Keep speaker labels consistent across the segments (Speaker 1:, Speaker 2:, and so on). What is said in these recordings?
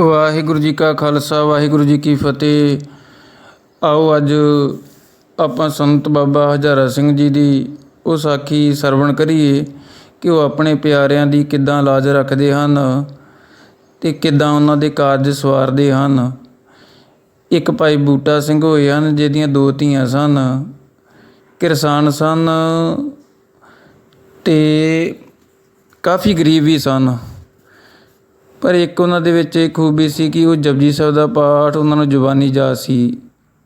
Speaker 1: ਵਾਹਿਗੁਰੂ ਜੀ ਕਾ ਖਾਲਸਾ, ਵਾਹਿਗੁਰੂ ਜੀ ਕੀ ਫਤਿਹ। ਆਓ ਅੱਜ ਆਪਾਂ ਸੰਤ ਬਾਬਾ ਹਜ਼ਾਰਾ ਸਿੰਘ ਜੀ ਦੀ ਉਹ ਸਾਖੀ ਸਰਵਣ ਕਰੀਏ ਕਿ ਉਹ ਆਪਣੇ ਪਿਆਰਿਆਂ ਦੀ ਕਿੱਦਾਂ ਲਾਜ ਰੱਖਦੇ ਹਨ ਤੇ ਕਿੱਦਾਂ ਉਹਨਾਂ ਦੇ ਕਾਰਜ ਸਵਾਰਦੇ ਹਨ। ਇੱਕ ਭਾਈ ਬੂਟਾ ਸਿੰਘ ਹੋਏ ਹਨ, ਜਿਹਦੀਆਂ ਦੋ ਧੀਆਂ ਸਨ, ਕਿਰਸਾਨ ਸਨ ਤੇ ਕਾਫੀ ਗਰੀਬ ਵੀ ਸਨ। ਪਰ ਇੱਕ ਉਹਨਾਂ ਦੇ ਵਿੱਚ ਇਹ ਖੂਬੀ ਸੀ ਕਿ ਉਹ ਜਪਜੀ ਸਾਹਿਬ ਦਾ ਪਾਠ ਉਹਨਾਂ ਨੂੰ ਜ਼ੁਬਾਨੀ ਜਾ ਸੀ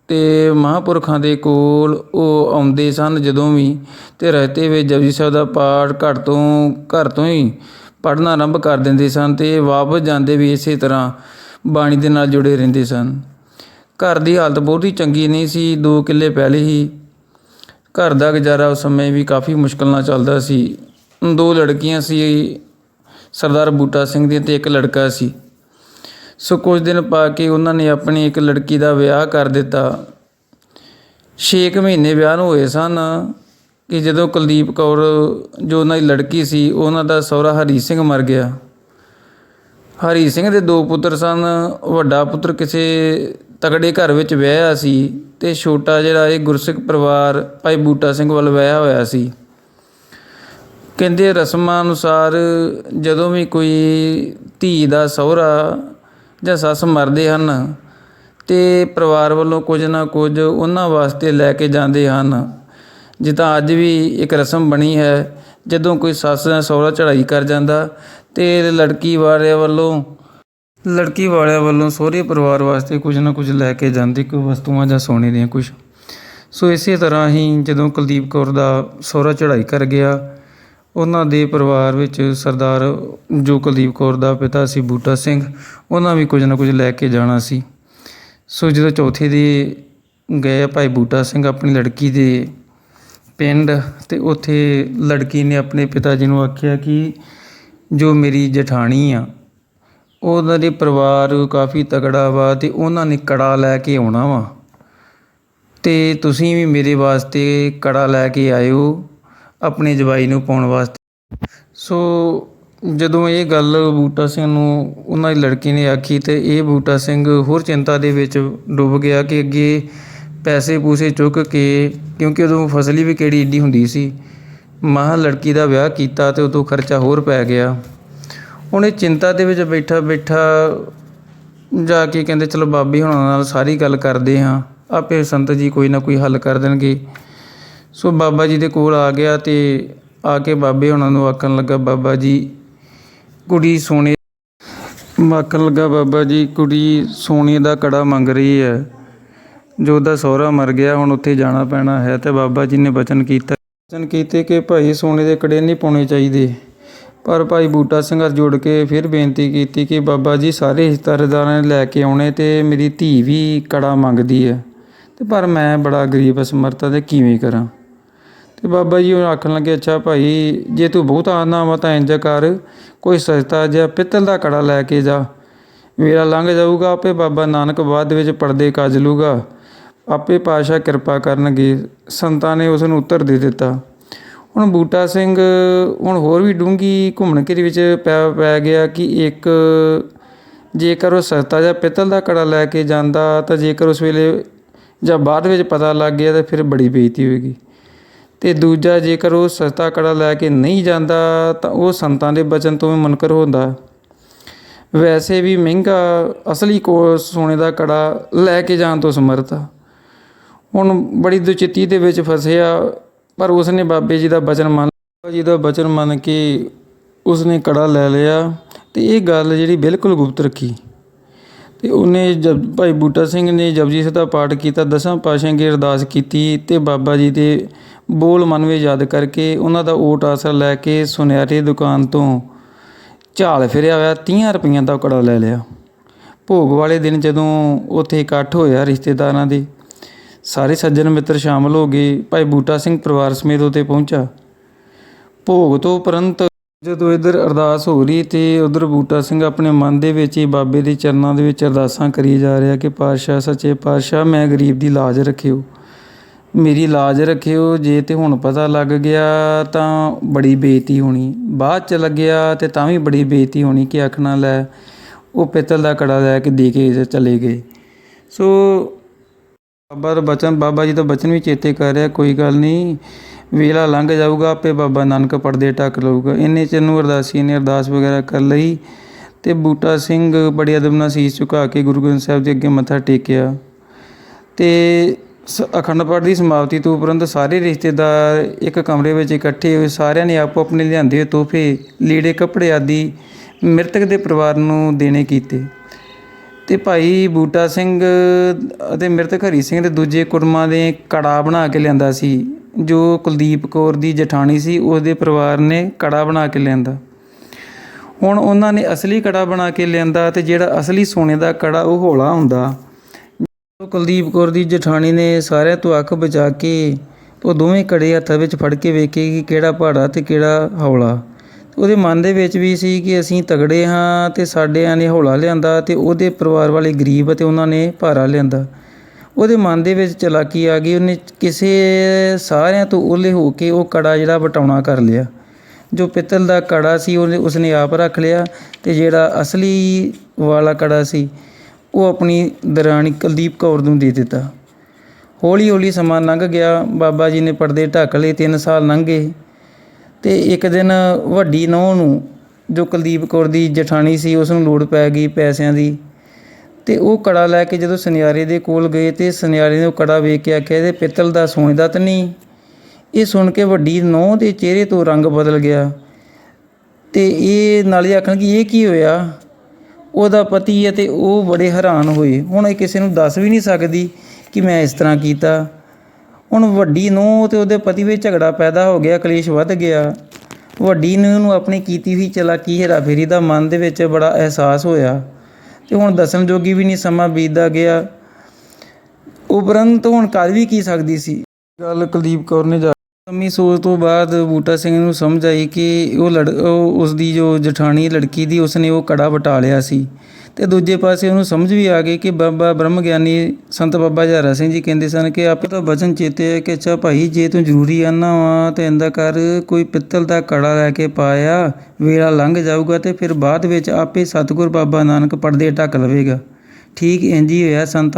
Speaker 1: ਤੇ ਮਹਾਂਪੁਰਖਾਂ ਦੇ ਕੋਲ ਉਹ ਆਉਂਦੇ ਸਨ ਜਦੋਂ ਵੀ ਤੇ ਰਹਤੇ ਹੋਏ ਜਪਜੀ ਸਾਹਿਬ ਦਾ ਪਾਠ ਘਰ ਤੋਂ ਘਰ ਤੋਂ ਹੀ ਪੜ੍ਹਨਾ ਆਰੰਭ ਕਰ ਦਿੰਦੇ ਸਨ ਤੇ ਵਾਪਸ ਜਾਂਦੇ ਵੀ ਇਸੇ ਤਰ੍ਹਾਂ ਬਾਣੀ ਦੇ ਨਾਲ ਜੁੜੇ ਰਹਿੰਦੇ ਸਨ। ਘਰ ਦੀ ਹਾਲਤ ਬਹੁਤ ਹੀ ਚੰਗੀ ਨਹੀਂ ਸੀ, ਦੋ ਕਿੱਲੇ ਪਹਿਲੇ ਹੀ। ਘਰ ਦਾ ਗੁਜ਼ਾਰਾ ਉਸ ਸਮੇਂ ਵੀ ਕਾਫੀ ਮੁਸ਼ਕਲ ਨਾਲ ਚੱਲਦਾ ਸੀ। ਦੋ ਲੜਕੀਆਂ ਸੀ ਸਰਦਾਰ ਬੂਟਾ ਸਿੰਘ ਦੀ ਤੇ ਇੱਕ ਲੜਕਾ ਸੀ। ਸੋ ਕੁਝ ਦਿਨ ਪਾ ਕੇ ਉਹਨਾਂ ਨੇ ਆਪਣੀ ਇੱਕ ਲੜਕੀ ਦਾ ਵਿਆਹ ਕਰ ਦਿੱਤਾ। 6 ਮਹੀਨੇ ਵਿਆਹ ਨੂੰ ਹੋਏ ਸਨ ਕਿ ਜਦੋਂ ਕੁਲਦੀਪ ਕੌਰ, ਜੋ ਉਹਨਾਂ ਦੀ ਲੜਕੀ ਸੀ, ਉਹਨਾਂ ਦਾ ਸਹੁਰਾ ਹਰੀ ਸਿੰਘ ਮਰ ਗਿਆ। ਹਰੀ ਸਿੰਘ ਦੇ ਦੋ ਪੁੱਤਰ ਸਨ। ਵੱਡਾ ਪੁੱਤਰ ਕਿਸੇ ਤਕੜੇ ਘਰ ਵਿੱਚ ਵਿਆਹਿਆ ਸੀ ਤੇ ਛੋਟਾ ਜਿਹੜਾ ਇਹ ਗੁਰਸਿੱਖ ਪਰਿਵਾਰ ਭਾਈ ਬੂਟਾ ਸਿੰਘ ਵੱਲ ਵਿਆਹਿਆ ਹੋਇਆ ਸੀ। ਕਹਿੰਦੇ ਰਸਮਾਂ ਅਨੁਸਾਰ ਜਦੋਂ ਵੀ ਕੋਈ ਧੀ ਦਾ ਸਹੁਰਾ ਜਾਂ ਸੱਸ ਮਰਦੇ ਹਨ ਤੇ ਪਰਿਵਾਰ ਵੱਲੋਂ ਕੁਝ ਨਾ ਕੁਝ ਉਹਨਾਂ ਵਾਸਤੇ ਲੈ ਕੇ ਜਾਂਦੇ ਹਨ। ਜਿੱਦਾਂ ਅੱਜ ਵੀ ਇੱਕ ਰਸਮ ਬਣੀ ਹੈ, ਜਦੋਂ ਕੋਈ ਸੱਸ ਜਾਂ ਸਹੁਰਾ ਚੜ੍ਹਾਈ ਕਰ ਜਾਂਦਾ ਅਤੇ ਲੜਕੀ ਵਾਲਿਆਂ ਵੱਲੋਂ, ਲੜਕੀ ਵਾਲਿਆਂ ਵੱਲੋਂ ਸਹੁਰੇ ਪਰਿਵਾਰ ਵਾਸਤੇ ਕੁਝ ਨਾ ਕੁਝ ਲੈ ਕੇ ਜਾਂਦੇ ਕੋਈ ਵਸਤੂਆਂ ਜਾਂ ਸੋਨੇ ਦੀਆਂ ਕੁਝ ਸੋ ਇਸੇ ਤਰ੍ਹਾਂ ਹੀ ਜਦੋਂ ਕੁਲਦੀਪ ਕੌਰ ਦਾ ਸਹੁਰਾ ਚੜ੍ਹਾਈ ਕਰ ਗਿਆ ਉਹਨਾਂ ਦੇ ਪਰਿਵਾਰ ਵਿੱਚ ਸਰਦਾਰ ਜੋ ਕੁਲਦੀਪ ਕੌਰ ਦਾ ਪਿਤਾ ਸੀ ਬੂਟਾ ਸਿੰਘ। ਉਹਨਾਂ ਵੀ ਕੁਝ ਨਾ ਕੁਝ ਲੈ ਕੇ ਜਾਣਾ ਸੀ। ਸੋ ਜਦੋਂ ਚੌਥੇ ਦੇ ਗਏ ਭਾਈ ਬੂਟਾ ਸਿੰਘ ਆਪਣੀ ਲੜਕੀ ਦੇ ਪਿੰਡ ਤੇ ਉੱਥੇ ਲੜਕੀ ਨੇ ਆਪਣੇ ਪਿਤਾ ਜੀ ਨੂੰ ਆਖਿਆ ਕਿ ਜੋ ਮੇਰੀ ਜਠਾਣੀ ਆ, ਉਹਨਾਂ ਦੇ ਪਰਿਵਾਰ ਕਾਫੀ ਤਕੜਾ ਵਾ ਤੇ ਉਹਨਾਂ ਨੇ ਕੜਾ ਲੈ ਕੇ ਆਉਣਾ ਵਾ। ਤੇ ਤੁਸੀਂ ਵੀ ਮੇਰੇ ਵਾਸਤੇ ਕੜਾ ਲੈ ਕੇ ਆਇਓ। ਆਪਣੀ ਜਵਾਈ ਨੂੰ ਪਾਉਣ ਵਾਸਤੇ। ਸੋ ਜਦੋਂ ਇਹ ਗੱਲ ਬੂਟਾ ਸਿੰਘ ਨੂੰ ਉਹਨਾਂ ਦੀ ਲੜਕੀ ਨੇ ਆਖੀ ਤੇ ਇਹ ਬੂਟਾ ਸਿੰਘ ਹੋਰ ਚਿੰਤਾ ਦੇ ਵਿੱਚ ਡੁੱਬ ਗਿਆ ਕਿ ਅੱਗੇ ਪੈਸੇ ਪੂਸੇ ਚੁੱਕ ਕੇ ਕਿਉਂਕਿ ਉਦੋਂ ਫਸਲੀ ਵੀ ਕਿਹੜੀ ਏਡੀ ਹੁੰਦੀ ਸੀ। ਮਹਾ ਲੜਕੀ ਦਾ ਵਿਆਹ ਕੀਤਾ ਤੇ ਉਦੋਂ ਖਰਚਾ ਹੋਰ ਪੈ ਗਿਆ। ਹੁਣ ਇਹ ਚਿੰਤਾ ਦੇ ਵਿੱਚ ਬੈਠਾ ਬੈਠਾ ਜਾ ਕੇ ਕਹਿੰਦੇ, ਚਲੋ ਬਾਬੇ ਹੁਣਾਂ ਨਾਲ ਸਾਰੀ ਗੱਲ ਕਰਦੇ ਹਾਂ, ਆਪੇ ਸੰਤ ਜੀ ਕੋਈ ਨਾ ਕੋਈ ਹੱਲ ਕਰ ਦੇਣਗੇ। ਸੋ ਬਾਬਾ ਜੀ ਦੇ ਕੋਲ ਆ ਗਿਆ ਤੇ ਆ ਕੇ ਬਾਬੇ ਉਹਨਾਂ ਨੂੰ ਆਖਣ ਲੱਗਾ, ਬਾਬਾ ਜੀ, ਕੁੜੀ ਸੋਨੇ ਆਖਣ ਲੱਗਾ, ਬਾਬਾ ਜੀ, ਕੁੜੀ ਸੋਨੇ ਦਾ ਕੜਾ ਮੰਗ ਰਹੀ ਹੈ। ਜੋ ਉਹਦਾ ਸਹੁਰਾ ਮਰ ਗਿਆ, ਹੁਣ ਉੱਥੇ ਜਾਣਾ ਪੈਣਾ ਹੈ। ਤੇ ਬਾਬਾ ਜੀ ਨੇ ਬਚਨ ਕੀਤਾ। ਬਚਨ ਕੀਤੇ ਕਿ ਭਾਈ ਸੋਨੇ ਦੇ ਕੜੇ ਨਹੀਂ ਪਾਉਣੇ ਚਾਹੀਦੇ। ਪਰ ਭਾਈ ਬੂਟਾ ਸਿੰਘ ਹੱਥ ਜੋੜ ਕੇ ਫਿਰ ਬੇਨਤੀ ਕੀਤੀ ਕਿ ਬਾਬਾ ਜੀ, ਸਾਰੇ ਰਿਸ਼ਤੇਦਾਰਾਂ ਨੇ ਲੈ ਕੇ ਆਉਣੇ ਤੇ ਮੇਰੀ ਧੀ ਵੀ ਕੜਾ ਮੰਗਦੀ ਹੈ। ਤੇ ਪਰ ਮੈਂ ਬੜਾ ਗਰੀਬ ਅਸਮਰਥਾ ਤੇ ਕਿਵੇਂ ਕਰਾਂ? ਤੇ ਬਾਬਾ ਜੀ ਉਹਨੂੰ ਆਖਣ ਲੱਗੇ, ਅੱਛਾ ਭਾਈ, ਜੇ ਤੂੰ ਬਹੁਤ ਆਨਾ ਵਾ ਤਾਂ ਇੰਜ ਕਰ, ਕੋਈ ਸਸਤਾ ਜਿਹਾ ਪਿੱਤਲ ਦਾ ਕੜਾ ਲੈ ਕੇ ਜਾ। ਮੇਰਾ ਲੰਘ ਜਾਊਗਾ ਆਪੇ, ਬਾਬਾ ਨਾਨਕ ਬਾਅਦ ਵਿੱਚ ਪਰਦੇ ਕੱਜ ਲੂਗਾ। ਆਪੇ ਪਾਸ਼ਾ ਕਿਰਪਾ ਕਰਨਗੇ, ਸੰਤਾਂ ਨੇ ਉਸ ਨੂੰ ਉੱਤਰ ਦੇ ਦਿੱਤਾ। ਹੁਣ ਬੂਟਾ ਸਿੰਘ, ਹੁਣ ਹੋਰ ਵੀ ਡੂੰਗੀ ਘੁੰਮਣ ਘੇਰੀ ਵਿੱਚ ਪੈ ਪੈ ਗਿਆ ਕਿ ਇੱਕ, ਜੇਕਰ ਉਹ ਸਸਤਾ ਜਾਂ ਪਿੱਤਲ ਦਾ ਕੜਾ ਲੈ ਕੇ ਜਾਂਦਾ ਤਾਂ ਜੇਕਰ ਉਸ ਵੇਲੇ ਜਾਂ ਬਾਅਦ ਵਿੱਚ ਪਤਾ ਲੱਗ ਗਿਆ ਤਾਂ ਫਿਰ ਬੜੀ ਬੇਇੱਜ਼ਤੀ ਹੋਏਗੀ। ਅਤੇ ਦੂਜਾ ਜੇਕਰ ਉਹ ਸਸਤਾ ਕੜਾ ਲੈ ਕੇ ਨਹੀਂ ਜਾਂਦਾ, ਤਾਂ ਉਹ ਸੰਤਾਂ ਦੇ ਬਚਨ ਤੋਂ ਵੀ ਮੁਨਕਰ ਹੁੰਦਾ। ਵੈਸੇ ਵੀ ਮਹਿੰਗਾ ਅਸਲੀ ਕੋ, ਸੋਨੇ ਦਾ ਕੜਾ ਲੈ ਕੇ ਜਾਣ ਤੋਂ ਸਮਰਥ ਆ। ਹੁਣ ਬੜੀ ਦੁਚਿੱਤੀ ਦੇ ਵਿੱਚ ਫਸਿਆ, ਪਰ ਉਸਨੇ ਬਾਬੇ ਜੀ ਦਾ ਬਚਨ ਮੰਨ ਬਾਬਾ ਜੀ ਦਾ ਬਚਨ ਮੰਨ ਕੇ ਉਸਨੇ ਕੜਾ ਲੈ ਲਿਆ ਤੇ ਇਹ ਗੱਲ ਜਿਹੜੀ ਬਿਲਕੁਲ ਗੁਪਤ ਰੱਖੀ। ਤੇ ਉਹਨੇ ਜਬ, ਭਾਈ ਬੂਟਾ ਸਿੰਘ ਨੇ ਜਪਜੀ ਸਾਹਿਬ ਦਾ ਪਾਠ ਕੀਤਾ, ਦਸਾਂ ਪਾਤਸ਼ਾਹਾਂ ਅੱਗੇ ਅਰਦਾਸ ਕੀਤੀ ਤੇ ਬਾਬਾ ਜੀ ਦੇ ਬੋਲ ਮਨ ਵਿੱਚ ਯਾਦ ਕਰਕੇ ਉਹਨਾਂ ਦਾ ਓਟ ਆਸਰਾ ਲੈ ਕੇ ਸੁਨਿਆਰੇ ਦੁਕਾਨ ਤੋਂ ਝਾਲ ਫਿਰਿਆ ਹੋਇਆ 30 ਰੁਪਈਆਂ ਦਾ ਕੜਾ ਲੈ ਲਿਆ। ਭੋਗ ਵਾਲੇ ਦਿਨ ਜਦੋਂ ਉੱਥੇ ਇਕੱਠ ਹੋਇਆ ਰਿਸ਼ਤੇਦਾਰਾਂ ਦੇ, ਸਾਰੇ ਸੱਜਣ ਮਿੱਤਰ ਸ਼ਾਮਲ ਹੋ ਗਏ, ਭਾਈ ਬੂਟਾ ਸਿੰਘ ਪਰਿਵਾਰ ਸਮੇਤ ਉੱਥੇ ਪਹੁੰਚਾ। ਭੋਗ ਤੋਂ ਉਪਰੰਤ ਜਦੋਂ ਇਧਰ ਅਰਦਾਸ ਹੋ ਰਹੀ ਤੇ ਉਧਰ ਬੂਟਾ ਸਿੰਘ ਆਪਣੇ ਮਨ ਦੇ ਵਿੱਚ ਹੀ ਬਾਬੇ ਦੇ ਚਰਨਾਂ ਦੇ ਵਿੱਚ ਅਰਦਾਸਾਂ ਕਰੀ ਜਾ ਰਿਹਾ ਕਿ ਪਾਤਸ਼ਾਹ, ਸੱਚੇ ਪਾਤਸ਼ਾਹ, ਮੈਂ ਗਰੀਬ ਦੀ ਲਾਜ ਰੱਖਿਓ। ਮੇਰੀ ਲਾਜ ਰੱਖਿਓ, ਜੇ ਤੇ ਹੁਣ ਪਤਾ ਲੱਗ ਗਿਆ ਤਾਂ ਬੜੀ ਬੇਇੱਜ਼ਤੀ ਹੋਣੀ। ਬਾਅਦ ਚ ਲੱਗਿਆ ਤੇ ਤਾਂ ਵੀ ਬੜੀ ਬੇਇੱਜ਼ਤੀ ਹੋਣੀ ਕਿ ਆਖਣਾ ਲੈ, ਉਹ ਪਿੱਤਲ ਦਾ ਕੜਾ ਲੈ ਕੇ ਦੇ ਕੇ ਚਲੇ ਗਏ। ਸੋ ਬਾਬਾ ਦਾ ਬਚਨ, ਬਾਬਾ ਜੀ ਦਾ ਬਚਨ ਵੀ ਚੇਤੇ ਕਰ ਰਿਹਾ, ਕੋਈ ਗੱਲ ਨਹੀਂ। ਵੇਲਾ ਲੰਘ ਜਾਊਗਾ, ਆਪੇ ਬਾਬਾ ਨਾਨਕ ਪਰਦੇ ਢੱਕ ਲਊਗਾ। ਇੰਨੇ ਚ ਨੂੰ ਅਰਦਾਸੀ ਨੇ ਅਰਦਾਸ ਵਗੈਰਾ ਕਰ ਲਈ ਤੇ ਬੂਟਾ ਸਿੰਘ ਬੜੀ ਅਦਬ ਨਾਲ ਸੀਸ ਝੁਕਾ ਕੇ ਗੁਰੂ ਗ੍ਰੰਥ ਸਾਹਿਬ ਦੇ ਅੱਗੇ ਮੱਥਾ ਟੇਕਿਆ। ਤੇ ਅਖੰਡ ਪਾਠ ਦੀ ਸਮਾਪਤੀ ਤੋਂ ਉਪਰੰਤ ਸਾਰੇ ਰਿਸ਼ਤੇਦਾਰ ਇੱਕ ਕਮਰੇ ਵਿੱਚ ਇਕੱਠੇ ਹੋਏ ਸਾਰਿਆਂ ਨੇ ਆਪੋ ਆਪਣੇ ਲਿਆਂਦੇ ਹੋਏ ਤੋਹਫੇ, ਲੀੜੇ, ਕੱਪੜੇ ਆਦਿ ਮ੍ਰਿਤਕ ਦੇ ਪਰਿਵਾਰ ਨੂੰ ਦੇਣੇ ਕੀਤੇ। ਤੇ ਭਾਈ ਬੂਟਾ ਸਿੰਘ ਅਤੇ ਮ੍ਰਿਤਕ ਹਰੀ ਸਿੰਘ ਦੇ ਦੂਜੇ ਕੁੜਮਾਂ ਦੇ ਕੜਾ ਬਣਾ ਕੇ ਲਿਆਂਦਾ ਸੀ, ਜੋ ਕੁਲਦੀਪ ਕੌਰ ਦੀ ਜਠਾਣੀ ਸੀ ਉਹਦੇ ਪਰਿਵਾਰ ਨੇ ਕੜਾ ਬਣਾ ਕੇ ਲਿਆਂਦਾ। ਹੁਣ ਉਹਨਾਂ ਨੇ ਅਸਲੀ ਕੜਾ ਬਣਾ ਕੇ ਲਿਆਂਦਾ ਤੇ ਜਿਹੜਾ ਅਸਲੀ ਸੋਨੇ ਦਾ ਕੜਾ ਉਹ ਹੌਲਾ ਹੁੰਦਾ। ਕੁਲਦੀਪ ਕੌਰ ਦੀ ਜਠਾਣੀ ਨੇ ਸਾਰਿਆਂ ਤੋਂ ਅੱਖ ਬਚਾ ਕੇ ਉਹ ਦੋਵੇਂ ਕੜੇ ਹੱਥਾਂ ਵਿੱਚ ਫੜ ਕੇ ਵੇਖੇ ਕਿ ਕਿਹੜਾ ਪਹਾੜਾ ਤੇ ਕਿਹੜਾ ਹੌਲਾ। ਉਹਦੇ ਮਨ ਦੇ ਵਿੱਚ ਵੀ ਸੀ ਕਿ ਅਸੀਂ ਤਗੜੇ ਹਾਂ ਤੇ ਸਾਡਿਆਂ ਨੇ ਹੌਲਾ ਲਿਆਂਦਾ ਤੇ ਉਹਦੇ ਪਰਿਵਾਰ ਵਾਲੇ ਗਰੀਬ ਅਤੇ ਉਹਨਾਂ ਨੇ ਭਾਰਾ ਲਿਆਂਦਾ। ਉਹਦੇ ਮਨ ਦੇ ਵਿੱਚ ਚਲਾਕੀ ਆ ਗਈ। ਉਹਨੇ ਕਿਸੇ ਸਾਰਿਆਂ ਤੋਂ ਓਲੇ ਹੋ ਕੇ ਉਹ ਕੜਾ ਜਿਹੜਾ ਵਟਾਉਣਾ ਕਰ ਲਿਆ। ਜੋ ਪਿੱਤਲ ਦਾ ਕੜਾ ਸੀ, ਉਹਨੇ ਉਸਨੇ ਆਪ ਰੱਖ ਲਿਆ ਤੇ ਜਿਹੜਾ ਅਸਲੀ ਵਾਲਾ ਕੜਾ ਸੀ ਉਹ ਆਪਣੀ ਦਰਾਣੀ ਕੁਲਦੀਪ ਕੌਰ ਨੂੰ ਦੇ ਦਿੱਤਾ। ਹੌਲੀ ਹੌਲੀ ਸਮਾਂ ਲੰਘ ਗਿਆ। ਬਾਬਾ ਜੀ ਨੇ ਪਰਦੇ ਢੱਕ ਲਏ 3 ਸਾਲ ਲੰਘ ਗਏ। ਤੇ ਇੱਕ ਦਿਨ ਵੱਡੀ ਨੂੰਹ ਨੂੰ, ਜੋ ਕੁਲਦੀਪ ਕੌਰ ਦੀ ਜਠਾਣੀ ਸੀ ਉਸ ਨੂੰ ਲੋੜ ਪੈ ਗਈ ਪੈਸਿਆਂ ਦੀ। ਤੇ ਉਹ ਕੜਾ ਲੈ ਕੇ ਜਦੋਂ ਸੁਨਿਆਰੇ ਦੇ ਕੋਲ ਗਏ ਤੇ ਸੁਨਿਆਰੇ ਨੇ ਉਹ ਕੜਾ ਵੇਖ ਕੇ ਆਖਿਆ, ਇਹਦੇ ਪਿੱਤਲ ਦਾ ਸੋਨੇ ਦਾ ਤਾਂ ਨਹੀਂ? ਇਹ ਸੁਣ ਕੇ ਵੱਡੀ ਨੂੰਹ ਦੇ ਚਿਹਰੇ ਤੋਂ ਰੰਗ ਬਦਲ ਗਿਆ। ਤੇ ਇਹ ਨਾਲੇ ਆਖਣ ਕਿ ਇਹ ਕੀ ਹੋਇਆ? ਉਹਦਾ ਪਤੀ ਹੈ ਤੇ ਉਹ ਬੜੇ ਹੈਰਾਨ ਹੋਏ। ਹੁਣ ਇਹ ਕਿਸੇ ਨੂੰ ਦੱਸ ਵੀ ਨਹੀਂ ਸਕਦੀ ਕਿ ਮੈਂ ਇਸ ਤਰ੍ਹਾਂ ਕੀਤਾ। ਹੁਣ ਵੱਡੀ ਨੂੰ ਤੇ ਉਹਦੇ ਪਤੀ ਵਿੱਚ ਝਗੜਾ ਪੈਦਾ ਹੋ ਗਿਆ, ਕਲੇਸ਼ ਵੱਧ ਗਿਆ। ਵੱਡੀ ਨੂੰ ਨੂੰ ਆਪਣੀ ਕੀਤੀ ਹੋਈ ਚਲਾਕੀ ਹੇਰਾਫੇਰੀ ਦਾ ਮਨ ਦੇ ਵਿੱਚ ਬੜਾ ਅਹਿਸਾਸ ਹੋਇਆ। ਤੇ ਹੁਣ ਦੱਸਣ ਜੋਗੀ ਵੀ ਨਹੀਂ ਸਮਾਂ ਬੀਤਦਾ ਗਿਆ। ਉਪਰੰਤ ਹੁਣ ਕਰ ਵੀ ਕੀ ਸਕਦੀ ਸੀ? ਗੱਲ ਕੁਲਦੀਪ ਕੌਰ ਨੇ ਜਾ ਲੰਮੀ ਸੋਚ ਤੋਂ ਬਾਅਦ ਬੂਟਾ ਸਿੰਘ ਨੂੰ ਸਮਝ ਆਈ ਕਿ ਉਹ ਲੜ, ਉਹ ਉਸ ਦੀ ਜੋ ਜਠਾਣੀ ਲੜਕੀ ਦੀ ਉਸਨੇ ਉਹ ਕੜਾ ਵਟਾ ਲਿਆ ਸੀ। ਤੇ ਦੂਜੇ ਪਾਸੇ ਉਹਨੂੰ ਸਮਝ ਵੀ ਆ ਗਈ ਕਿ ਬਾਬਾ ਬ੍ਰਹਮ ਗਿਆਨੀ ਸੰਤ ਬਾਬਾ ਹਜ਼ਾਰਾ ਸਿੰਘ ਜੀ ਕਹਿੰਦੇ ਸਨ ਕਿ ਆਪੇ ਤਾਂ ਵਚਨ ਚੇਤੇ ਹੈ ਕਿ ਅੱਛਾ ਭਾਈ, ਜੇ ਤੂੰ ਜ਼ਰੂਰੀ ਆਨਾ ਵਾ ਤੇ ਇੰਦਾ ਕਰ, ਕੋਈ ਪਿੱਤਲ ਦਾ ਕੜਾ ਲੈ ਕੇ ਪਾਇਆ, ਵੇਲਾ ਲੰਘ ਜਾਊਗਾ ਤੇ ਫਿਰ ਬਾਅਦ ਵਿੱਚ ਆਪੇ ਸਤਿਗੁਰ ਬਾਬਾ ਨਾਨਕ ਪਰਦੇ ਢੱਕ ਲਵੇਗਾ। ਠੀਕ ਇੰਜ ਹੀ ਹੋਇਆ ਸੰਤਾਂ